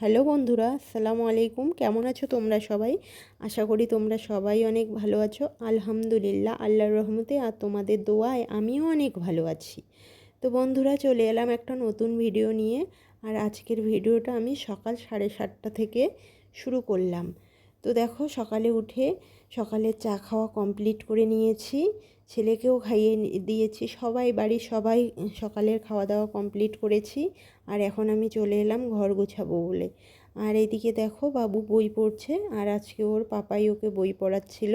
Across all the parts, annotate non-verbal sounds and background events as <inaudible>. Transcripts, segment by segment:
Hello বন্ধুরা, আসসালামু আলাইকুম। কেমন আছো তোমরা সবাই? আশা করি তোমরা সবাই অনেক ভালো আছো। আলহামদুলিল্লাহ, আল্লাহর রহমতে আর তোমাদের দোয়ায় আমিও অনেক ভালো আছি। তো বন্ধুরা, চলে এলাম একটা নতুন ভিডিও নিয়ে। আর আজকের ভিডিওটা আমি সকাল সাড়ে সাতটা থেকে শুরু করলাম। তো দেখো, সকালে উঠে সকালের চা খাওয়া কমপ্লিট করে নিয়েছি। ছেলেকেও খাইয়ে দিয়েছি। সবাই বাড়ির সবাই, সকালের খাওয়া দাওয়া কমপ্লিট করেছি। আর এখন আমি চলে এলাম ঘর গোছাবো বলে। আর এদিকে দেখো বাবু বই পড়ছে। আর আজকে ওর পাপাই ওকে বই পড়াচ্ছিল।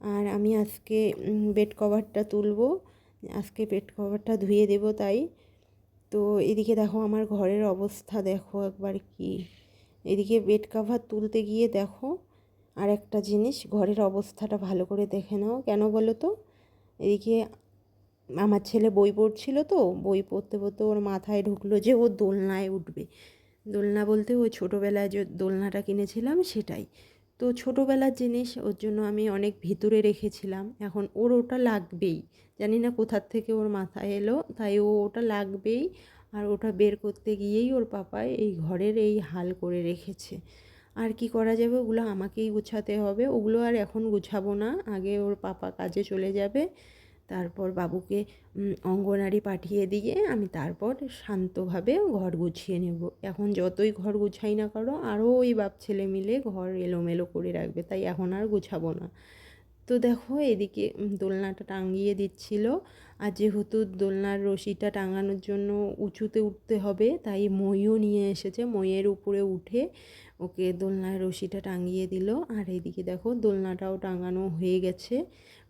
আর আমি আজকে বেড কভারটা তুলবো। আজকে বেড কভারটা ধুয়ে দেব তাই। তো এদিকে দেখো আমার ঘরের অবস্থা। দেখো একবার কি। এদিকে বেড কভার তুলতে গিয়ে দেখো। আর একটা জিনিস, ঘরের অবস্থাটা ভালো করে দেখে নাও। কেন বলো তো? এদিকে আমার ছেলে বই পড়ছিল তো, বই পড়তে পড়তে ওর মাথায় ঢুকলো যে ও দোলনায় উঠবে। দোলনা বলতে ওই ছোটোবেলায় যে দোলনাটা কিনেছিলাম সেটাই। তো ছোটোবেলার জিনিস ওর জন্য আমি অনেক ভিতরে রেখেছিলাম। এখন ওর ওটা লাগবেই। জানি না কোথার থেকে ওর মাথায় এলো, তাই ও ওটা লাগবেই। আর ওটা বের করতে গিয়েই ওর পাপায় এই ঘরের এই হাল করে রেখেছে। আর কি করা যাবে? ওগুলো আমাকেই গুছাতে হবে। ওগুলো আর এখন গুছাবো না। আগে ওর পাপা কাজে চলে যাবে। তারপর বাবুকে অঙ্গনারী পাঠিয়ে দিয়ে আমি তারপর শান্তভাবে ঘর গুছিয়ে নেব। এখন যতই ঘর গুছাই না করো, আরও ওই বাপ ছেলে মিলে ঘর এলোমেলো করে রাখবে। তাই এখন আর গুছাবো না। তো দেখো, এদিকে দোলনাটা টাঙিয়ে দিচ্ছিল। আর যেহেতু দোলনার রশিটা টাঙানোর জন্য উঁচুতে উঠতে হবে, তাই মইও নিয়ে এসেছে। মইয়ের উপরে উঠে ওকে দোলনায় রশিটা টাঙিয়ে দিল। আর এইদিকে দেখো, দোলনাটাও টাঙানো হয়ে গেছে।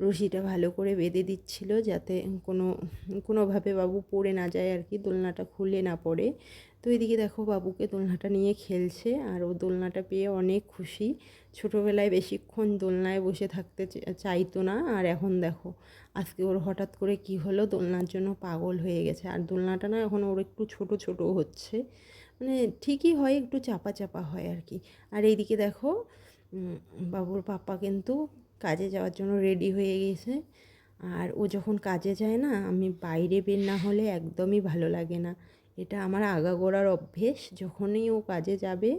রশিটা ভালো করে বেঁধে দিচ্ছিল যাতে কোনো, কোনোভাবে বাবু পড়ে না যায় আর কি, দোলনাটা খুলে না পড়ে। তো এদিকে দেখো, বাবুকে দোলনাটা নিয়ে খেলছে আর ও দোলনাটা পেয়ে অনেক খুশি। ছোটোবেলায় বেশিক্ষণ দোলনায় বসে থাকতে চাইতো না। আর এখন দেখো, আজকে ওর হঠাৎ করে কি হলো, দোলনার জন্য পাগল হয়ে গেছে। আর দোলনাটা না এখন ওর একটু ছোট ছোট হচ্ছে। মানে ঠিকই হয়, একটু চাপা চাপা হয় আর কি আর এইদিকে দেখো বাবুর পাপা কিন্তু কাজে যাওয়ার জন্য রেডি হয়ে গেছে। আর ও যখন কাজে যায় না, আমি বাইরে বের না হলে একদমই ভালো লাগে না। এটা আমার আগাগোড়ার অভ্যেস, যখনই ও কাজে যাবে,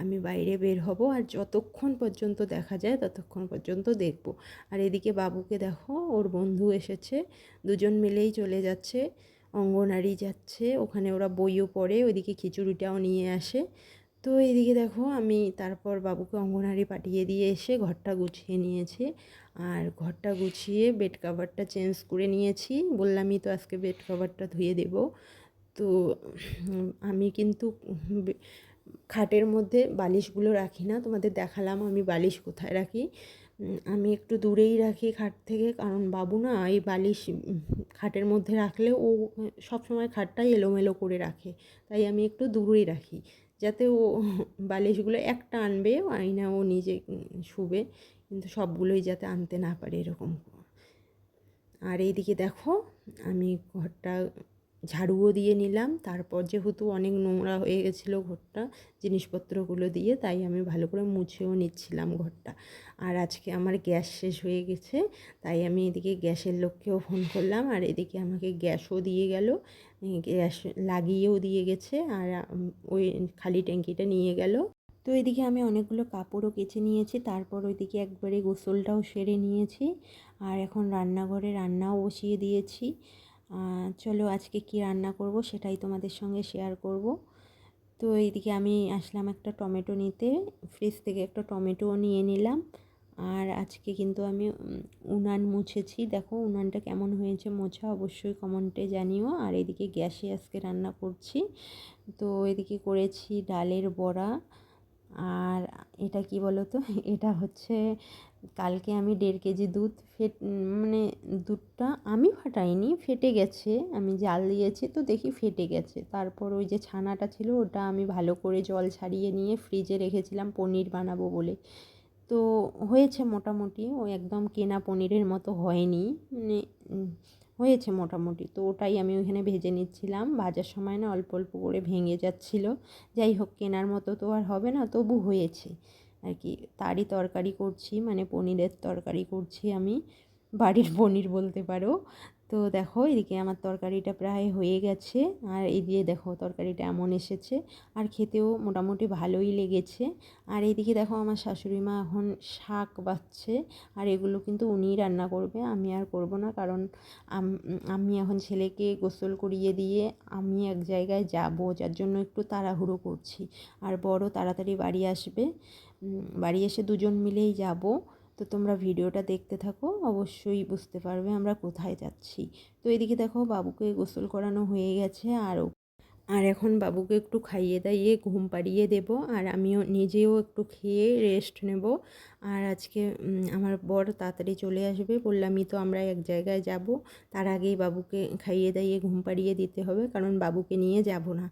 আমি বাইরে বের হব আর যতক্ষণ পর্যন্ত দেখা যায়, ততক্ষণ পর্যন্ত দেখব। আর এদিকে বাবুকে দেখো, ওর বন্ধু এসেছে, দুজন মিলেই চলে যাচ্ছে। অঙ্গনারী যাচ্ছে, ওখানে ওরা বইও পড়ে, ওইদিকে খিচুড়িটাও নিয়ে আসে। তো এদিকে দেখো আমি তারপর বাবুকে অঙ্গনারী পাঠিয়ে দিয়ে এসে ঘরটা গুছিয়ে নিয়েছি। আর ঘরটা গুছিয়ে বেড কাভারটা চেঞ্জ করে নিয়েছি। বললামই তো আজকে বেড কাভারটা ধুয়ে দেব। তো আমি কিন্তু খাটের মধ্যে বালিশগুলো রাখি না, তোমাদের দেখালাম আমি বালিশ কোথায় রাখি। আমি একটু দূরেই রাখি খাট থেকে, কারণ বাবু না এই বালিশ খাটের মধ্যে রাখলে ও সবসময় খাটটাই এলোমেলো করে রাখে। তাই আমি একটু দূরেই রাখি, যাতে ও বালিশগুলো একটা আনবে আইনা ও নিজে শুবে, কিন্তু সবগুলোই যাতে আনতে না পারে এরকম। আর এইদিকে দেখো, আমি ঘরটা ঝাড়ুও দিয়ে নিলাম। তারপর যেহেতু অনেক নোংরা হয়ে গেছিল ঘরটা, জিনিসপত্রগুলো দিয়ে, তাই আমি ভালো করে মুছেও নিচ্ছিলাম ঘরটা। আর আজকে আমার গ্যাস শেষ হয়ে গেছে, তাই আমি এদিকে গ্যাসের লোককেও ফোন করলাম। আর এদিকে আমাকে গ্যাসও দিয়ে গেল গ্যাস লাগিয়েও দিয়ে গেছে, আর ওই খালি ট্যাঙ্কিটা নিয়ে গেল। তো এদিকে আমি অনেকগুলো কাপড়ও কেচে নিয়েছি, তারপর ওইদিকে একবারে গোসলটাও সেরে নিয়েছি। আর এখন রান্নাঘরে রান্নাও বসিয়ে দিয়েছি। চলো আজকে কি রান্না করব সেটাই তোমাদের সঙ্গে শেয়ার করব। তো এইদিকে আমি আসলাম একটা টমেটো নিতে ফ্রিজ থেকে একটা টমেটোও নিয়ে নিলাম। আর আজকে কিন্তু আমি উনান মুছেছি। দেখো উনানটা কেমন হয়েছে মোছা অবশ্যই কমেন্টে জানিও। আর এদিকে গ্যাসে আজকে রান্না করছি। তো এদিকে করেছি ডালের বড়া। আর এটা কি বলো তো <laughs> এটা হচ্ছে কালকে আমি দেড় কেজি দুধ ফেট মানে দুধটা আমি ফাটাইনি, ফেটে গেছে। আমি জাল দিয়েছি তো দেখি ফেটে গেছে। তারপর ওই যে ছানাটা ছিল ওটা আমি ভালো করে জল ছাড়িয়ে নিয়ে ফ্রিজে রেখেছিলাম, পনির বানাবো বলে। তো হয়েছে মোটামুটি, ও একদম কেনা পনিরের মতো হয়নি। মানে হয়েছে মোটামুটি। তো ওটাই আমি ওইখানে ভেজে নিচ্ছিলাম। ভাজার সময় না অল্প অল্প করে ভেঙে যাচ্ছিল। যাই হোক, কেনার মতো তো আর হবে না, তবু হয়েছে। আর কি, তারই তরকারি করছি মানে পনিরের তরকারি করছি আমি, বাড়ির পনির বলতে পারো। তো দেখো, এদিকে আমার তরকারিটা প্রায় হয়ে গেছে, আর এই দিয়ে দেখো তরকারিটা এমন এসেছে, আর খেতেও মোটামুটি ভালোই লেগেছে। আর এইদিকে দেখো আমার শাশুড়ি মা এখন শাক বাচ্ছে, আর এগুলো কিন্তু উনিই রান্না করবে, আমি আর করব না, কারণ আমি এখন ছেলেকে গোসল করিয়ে দিয়ে আমি এক জায়গায় যাব, যার জন্য একটু তাড়াহুড়ো করছি, আর বড় তাড়াতাড়ি বাড়ি আসবে। বাড়ি এসে দুজন মিলেই যাব। তো তোমরা ভিডিওটা দেখতে থাকো, অবশ্যই বুঝতে পারবে আমরা কোথায় যাচ্ছি। তো এদিকে দেখো বাবুকে গোসল করানো হয়ে গেছে আরও আর এখন বাবুকে একটু খাইয়ে দাইয়ে ঘুম পাড়িয়ে দেব আর আমিও নিজেও একটু খেয়ে রেস্ট নেব। আর আজকে আমার বর তাড়াতাড়ি চলে আসবে বললামই তো আমরা এক জায়গায় যাব, তার আগেই বাবুকে খাইয়ে দাইয়ে ঘুম পাড়িয়ে দিতে হবে, কারণ বাবুকে নিয়ে যাব না।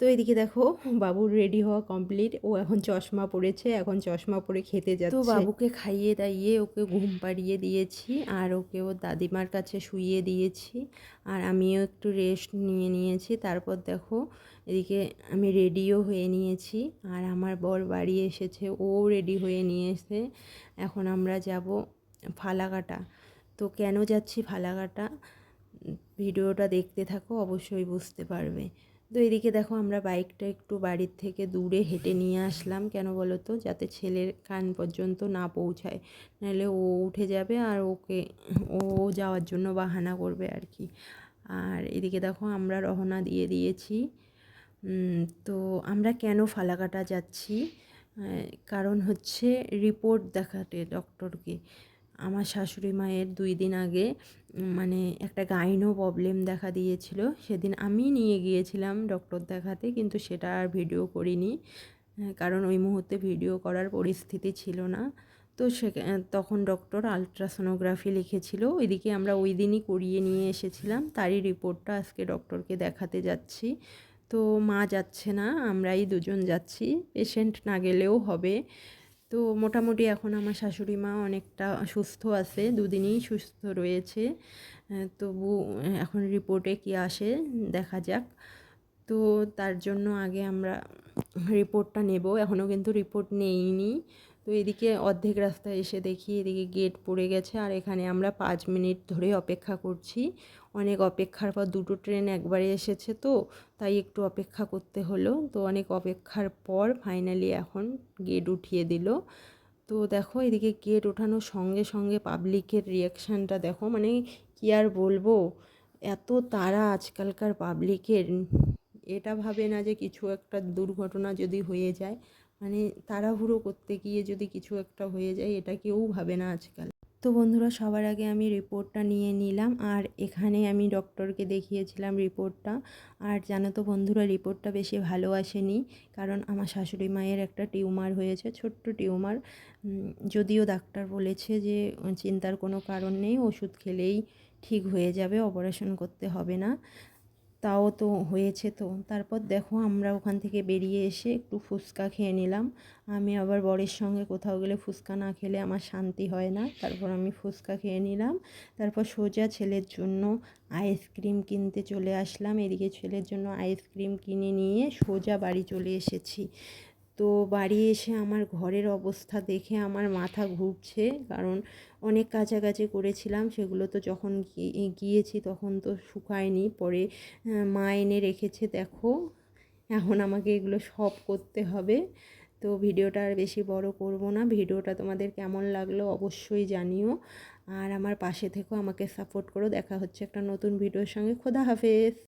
তো এদিকে দেখো বাবুর রেডি হওয়া কমপ্লিট ও এখন চশমা পড়েছে এখন চশমা পরে খেতে যাচ্ছে। তো বাবুকে খাইয়ে দাইয়ে ওকে ঘুম পাড়িয়ে দিয়েছি আর ওকে ও দাদিমার কাছে শুইয়ে দিয়েছি। আর আমিও একটু রেস্ট নিয়ে নিয়েছি। তারপর দেখো এদিকে আমি রেডিও হয়ে নিয়েছি। আর আমার বর বাড়ি এসেছে ও রেডি হয়ে নিয়েছে। এখন আমরা যাব ফালাকাটা। তো কেন যাচ্ছি ফালাকাটা? ভিডিওটা দেখতে থাকো অবশ্যই বুঝতে পারবে। তো এদিকে দেখো আমরা বাইকটা একটু বাড়ির থেকে দূরে হেঁটে নিয়ে আসলাম। কেন বলো তো? যাতে ছেলের কান পর্যন্ত না পৌঁছায়। নাহলে ও উঠে যাবে আর ওকে, ও যাওয়ার জন্য বাহানা করবে আর কি। আর এদিকে দেখো আমরা রহনা দিয়ে দিয়েছি। তো আমরা কেন ফালাকাটা যাচ্ছি? কারণ হচ্ছে রিপোর্ট দেখাতে ডক্টরকে আমার শাশুড়ি মায়ের দুই দিন আগে মানে একটা গাইনো প্রবলেম দেখা দিয়েছিল। সেদিন আমি নিয়ে গিয়েছিলাম ডক্টর দেখাতে, কিন্তু সেটা আর ভিডিও করিনি। কারণ ওই মুহূর্তে ভিডিও করার পরিস্থিতি ছিল না। তো সে তখন ডক্টর আলট্রাসোনোগ্রাফি লিখেছিল। ওইদিকে আমরা ওই দিনই করিয়ে নিয়ে এসেছিলাম। তারই রিপোর্টটা আজকে ডক্টরকে দেখাতে যাচ্ছি। তো মা যাচ্ছে না, আমরাই দুজন যাচ্ছি। পেশেন্ট না গেলেও হবে। তো মোটামুটি এখন আমার শাশুড়ি মা অনেকটা সুস্থ আছে, দুদিনই সুস্থ রয়েছে। তবু এখন রিপোর্টে কি আসে দেখা যাক। তো তার জন্য আগে আমরা রিপোর্টটা নেব, এখনও কিন্তু রিপোর্ট নেইনি। তো এদিকে অর্ধেক রাস্তায় এসে দেখি এদিকে গেট পড়ে গেছে, আর এখানে আমরা পাঁচ মিনিট ধরে অপেক্ষা করছি। অনেক অপেক্ষার পর দুটো ট্রেন একবারে এসেছে তো, তাই একটু অপেক্ষা করতে হলো। তো অনেক অপেক্ষার পর ফাইনালি এখন গেট উঠিয়ে দিল। তো দেখো এদিকে গেট ওঠানোর সঙ্গে সঙ্গে পাবলিকের রিয়াকশানটা দেখো মানে কি আর বলব? এত তারা আজকালকার পাবলিকের এটা ভাবে না যে কিছু একটা দুর্ঘটনা যদি হয়ে যায় মানে তাড়াহুড়ো করতে গিয়ে যদি কিছু একটা হয়ে যায়, এটা কেউ ভাবে না আজকাল। তো বন্ধুরা, সবার আগে আমি রিপোর্টটা নিয়ে নিলাম। আর এখানে আমি ডক্টরকে দেখিয়েছিলাম রিপোর্টটা। আর জানো তো বন্ধুরা, রিপোর্টটা বেশি ভালো আসেনি। কারণ আমার শাশুড়ি মায়ের একটা টিউমার হয়েছে, ছোট্ট টিউমার। যদিও ডাক্তার বলেছে যে, চিন্তার কোনো কারণ নেই, ওষুধ খেলেই ঠিক হয়ে যাবে, অপারেশন করতে হবে না। তাও তো হয়েছে তো। তারপর দেখো আমরা ওখান থেকে বেরিয়ে এসে একটু ফুচকা খেয়ে নিলাম। আমি আবার বরের সঙ্গে কোথাও গেলে ফুচকা না খেলে আমার শান্তি হয় না। তারপর আমি ফুচকা খেয়ে নিলাম। তারপর সোজা ছেলের জন্য আইসক্রিম কিনতে চলে আসলাম। এদিকে ছেলের জন্য আইসক্রিম কিনে নিয়ে সোজা বাড়ি চলে এসেছি। তো বাড়ি এসে আমার ঘরের অবস্থা দেখে আমার মাথা ঘুরছে। কারণ অনেক কাছাকাছি করেছিলাম, সেগুলো তো যখন গিয়েছি তখন তো শুকায়নি। পরে মা এনে রেখেছে, দেখো, এখন আমাকে এগুলো সব করতে হবে। তো ভিডিওটা আর বেশি বড় করব না। ভিডিওটা তোমাদের কেমন লাগল অবশ্যই জানিও। আর আমার পাশে থেকেও আমাকে সাপোর্ট করো। দেখা হচ্ছে একটা নতুন ভিডিওর সঙ্গে। খোদা হাফেজ!